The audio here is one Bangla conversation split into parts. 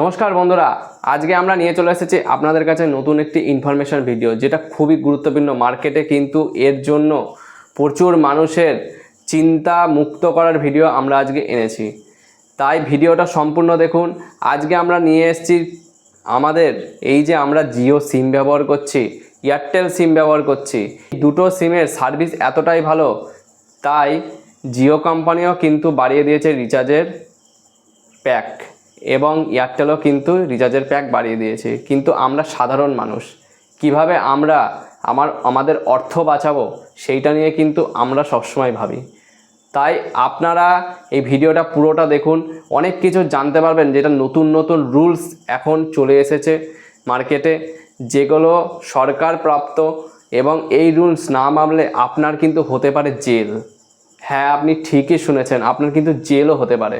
নমস্কার বন্ধুরা, আজকে আমরা নিয়ে চলে এসেছি আপনাদের কাছে নতুন একটি ইনফরমেশন ভিডিও যেটা খুবই গুরুত্বপূর্ণ মার্কেটে কিন্তু এর জন্য প্রচুর মানুষের চিন্তা মুক্ত করার ভিডিও আমরা আজকে এনেছি। তাই ভিডিওটা সম্পূর্ণ দেখুন। আজকে আমরা নিয়ে এসেছি আমাদের এই যে আমরা জিও সিম ব্যবহার করছি এয়ারটেল সিম ব্যবহার করছি দুটো সিমের সার্ভিস এতটাই ভালো, তাই জিও কোম্পানিও কিন্তু বাড়িয়ে দিয়েছে রিচার্জের প্যাক এবং এয়ারটেলও কিন্তু রিচার্জের প্যাক বাড়িয়ে দিয়েছে। কিন্তু আমরা সাধারণ মানুষ, কীভাবে আমরা আমার, আমাদের অর্থ বাঁচাবো সেইটা নিয়ে কিন্তু আমরা সবসময় ভাবি। তাই আপনারা এই ভিডিওটা পুরোটা দেখুন। অনেক কিছু জানতে পারবেন যেটা নতুন নতুন রুলস এখন চলে এসেছে মার্কেটে যেগুলো সরকার প্রাপ্ত এবং এই রুলস না মানলে আপনার কিন্তু হতে পারে জেল হ্যাঁ আপনি ঠিকই শুনেছেন, আপনার কিন্তু জেলও হতে পারে।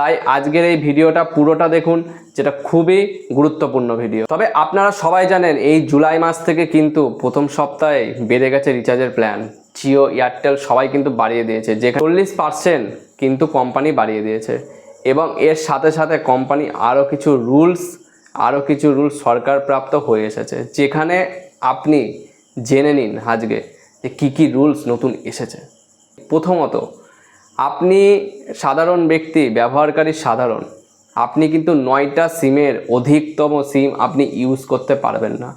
তাই আজকের এই ভিডিওটা পুরোটা দেখুন, যেটা খুবই গুরুত্বপূর্ণ ভিডিও। তবে আপনারা সবাই জানেন, এই জুলাই মাস থেকে কিন্তু প্রথম সপ্তাহে বেড়ে গেছে রিচার্জের প্ল্যান। জিও, এয়ারটেল সবাই কিন্তু বাড়িয়ে দিয়েছে। যেখানে চল্লিশ পার্সেন্ট কিন্তু কোম্পানি বাড়িয়ে দিয়েছে। এবং এর সাথে সাথে কোম্পানি আরও কিছু রুলস, আরও কিছু রুলস সরকার প্রাপ্ত হয়ে এসেছে। যেখানে আপনি জেনে নিন আজকে যে কী কী রুলস নতুন এসেছে। প্রথমত আপনি সাধারণ ব্যক্তি, ব্যবহারকারী সাধারণ, আপনি কিন্তু নয়টা সিমের অধিকতম সিম আপনি ইউজ করতে পারবেন না।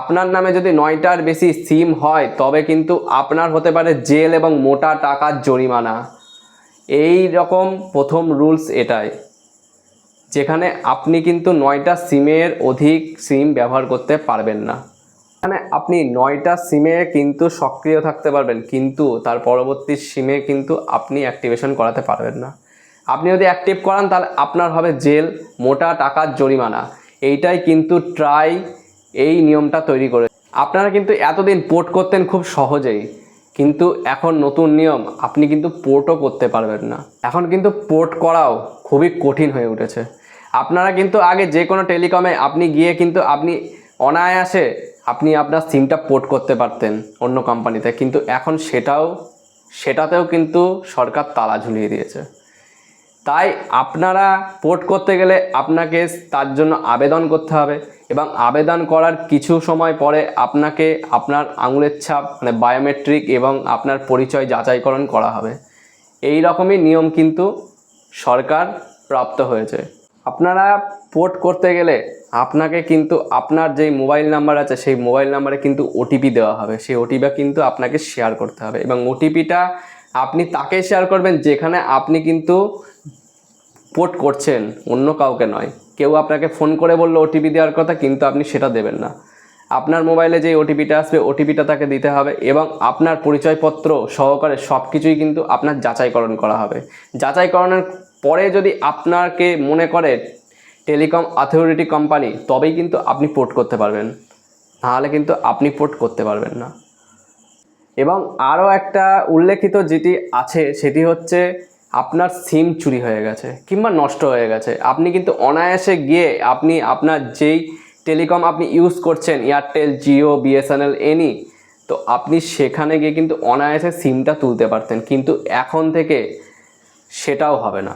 আপনার নামে যদি নয়টার বেশি সিম হয়, তবে কিন্তু আপনার হতে পারে জেল এবং মোটা টাকার জরিমানা। এই রকম প্রথম রুলস এটাই, যেখানে আপনি কিন্তু নয়টা সিমের অধিক সিম ব্যবহার করতে পারবেন না। এখানে আপনি নয়টা সিমে কিন্তু সক্রিয় থাকতে পারবেন, কিন্তু তার পরবর্তী সিমে কিন্তু আপনি অ্যাক্টিভেশন করাতে পারবেন না। আপনি যদি অ্যাক্টিভ করান, তাহলে আপনার হবে জেল, মোটা টাকার জরিমানা। এইটাই কিন্তু ট্রাই এই নিয়মটা তৈরি করে। আপনারা কিন্তু এতদিন পোর্ট করতেন খুব সহজেই, কিন্তু এখন নতুন নিয়ম, আপনি কিন্তু পোর্টও করতে পারবেন না। এখন কিন্তু পোর্ট করাও খুবই কঠিন হয়ে উঠেছে। আপনারা কিন্তু আগে যে কোনো টেলিকমে আপনি গিয়ে কিন্তু আপনি অনায়াসে আপনি আপনার সিমটা পোর্ট করতে পারতেন অন্য কোম্পানিতে কিন্তু এখন সেটাও, সেটাতেও কিন্তু সরকার তালা ঝুলিয়ে দিয়েছে। তাই আপনারা পোর্ট করতে গেলে আপনাকে তার জন্য আবেদন করতে হবে এবং আবেদন করার কিছু সময় পরে আপনাকে আপনার আঙুলের ছাপ মানে বায়োমেট্রিক এবং আপনার পরিচয় যাচাইকরণ করা হবে। এই রকমই নিয়ম কিন্তু সরকার প্রাপ্ত হয়েছে। আপনারা পোর্ট করতে গেলে আপনাকে কিন্তু আপনার যেই মোবাইল নাম্বার আছে, সেই মোবাইল নাম্বারে কিন্তু ওটিপি দেওয়া হবে। সেই ওটিপি কিন্তু আপনাকে শেয়ার করতে হবে এবং ওটিপিটা আপনি তাকে শেয়ার করবেন যেখানে আপনি কিন্তু পোর্ট করছেন, অন্য কাউকে নয়। কেউ আপনাকে ফোন করে বলল ওটিপি দেওয়ার কথা, কিন্তু আপনি সেটা দেবেন না। আপনার মোবাইলে যে ওটিপিটা আসবে ওটিপিটা তাকে দিতে হবে এবং আপনার পরিচয়পত্র সহকারে সব কিছুই কিন্তু আপনার যাচাইকরণ করা হবে। যাচাইকরণের পরে যদি আপনাকে মনে করে টেলিকম অথরিটি কোম্পানি তবেই কিন্তু আপনি পোর্ট করতে পারবেন। নাহলে কিন্তু আপনি পোর্ট করতে পারবেন না। এবং আরও একটা উল্লেখিত যেটি আছে, সেটি হচ্ছে আপনার সিম চুরি হয়ে গেছে কিংবা নষ্ট হয়ে গেছে। আপনি কিন্তু অনায়াসে গিয়ে আপনি আপনার যেই টেলিকম আপনি ইউজ করছেন, এয়ারটেল, জিও, বিএসএনএল, এনি, তো আপনি সেখানে গিয়ে কিন্তু অনায়াসে সিমটা তুলতে পারতেন। কিন্তু এখন থেকে সেটাও হবে না।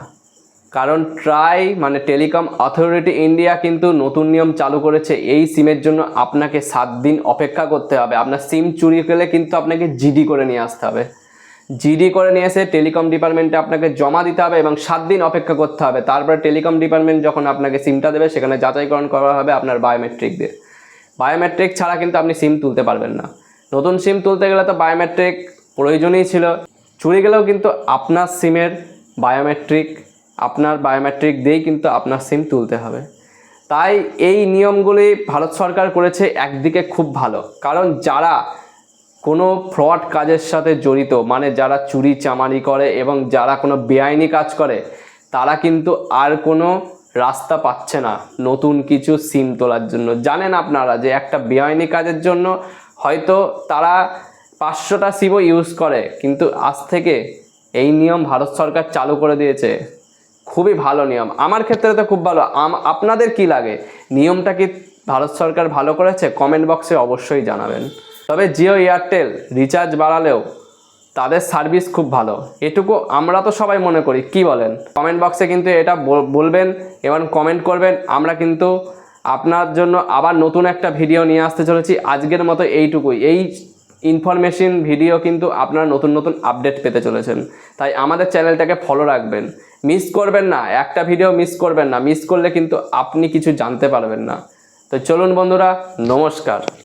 কারণ ট্রাই মানে টেলিকম অথরিটি ইন্ডিয়া কিন্তু নতুন নিয়ম চালু করেছে। এই সিমের জন্য আপনাকে সাত দিন অপেক্ষা করতে হবে। আপনার সিম চুরি গেলে কিন্তু আপনাকে জিডি করে নিয়ে আসতে হবে। জিডি করে নিয়ে এসে টেলিকম ডিপার্টমেন্টে আপনাকে জমা দিতে হবে এবং সাত দিন অপেক্ষা করতে হবে। তারপরে টেলিকম ডিপার্টমেন্ট যখন আপনাকে সিমটা দেবে, সেখানে যাচাইকরণ করা হবে আপনার বায়োমেট্রিক দিয়ে। বায়োমেট্রিক ছাড়া কিন্তু আপনি সিম তুলতে পারবেন না। নতুন সিম তুলতে গেলে তো বায়োমেট্রিক প্রয়োজনই ছিল। চুরি গেলেও কিন্তু আপনার সিমের বায়োমেট্রিক আপনার বায়োমেট্রিক দিয়েই কিন্তু আপনার সিম তুলতে হবে। তাই এই নিয়মগুলি ভারত সরকার করেছে একদিকে খুব ভালো। কারণ যারা কোনো ফ্রড কাজের সাথে জড়িত মানে যারা চুরি চামারি করে এবং যারা কোনো বেআইনি কাজ করে, তারা কিন্তু আর কোনো রাস্তা পাচ্ছে না নতুন কিছু সিম তোলার জন্য। জানেন আপনারা যে একটা বেআইনি কাজের জন্য হয়তো তারা পাঁচশোটা সিমও ইউজ করে, কিন্তু আজ থেকে এই নিয়ম ভারত সরকার চালু করে দিয়েছে। খুবই ভালো নিয়ম। আমার ক্ষেত্রে তো খুব ভালো। আপনাদের কি লাগে? নিয়মটা কি ভারত সরকার ভালো করেছে? কমেন্ট বক্সে অবশ্যই জানাবেন। তবে জিও এয়ারটেল রিচার্জ বাড়ালেও তাদের সার্ভিস খুব ভালো। এটুকু আমরা তো সবাই মনে করি। কি বলেন? কমেন্ট বক্সে কিন্তু এটা বল- বলবেন এবং কমেন্ট করবেন। আমরা কিন্তু আপনার জন্য আবার নতুন একটা ভিডিও নিয়ে আসতে চলেছি। আজকের মতো এইটুকুই। এই ইনফরমেশন, ভিডিও কিন্তু আপনারা নতুন নতুন আপডেট পেতে চলেছেন। তাই আমাদের চ্যানেলটাকে ফলো রাখবেন। মিস করবেন না, একটা ভিডিও মিস করবেন না। মিস করলে কিন্তু আপনি কিছু জানতে পারবেন না। তো চলুন বন্ধুরা, নমস্কার।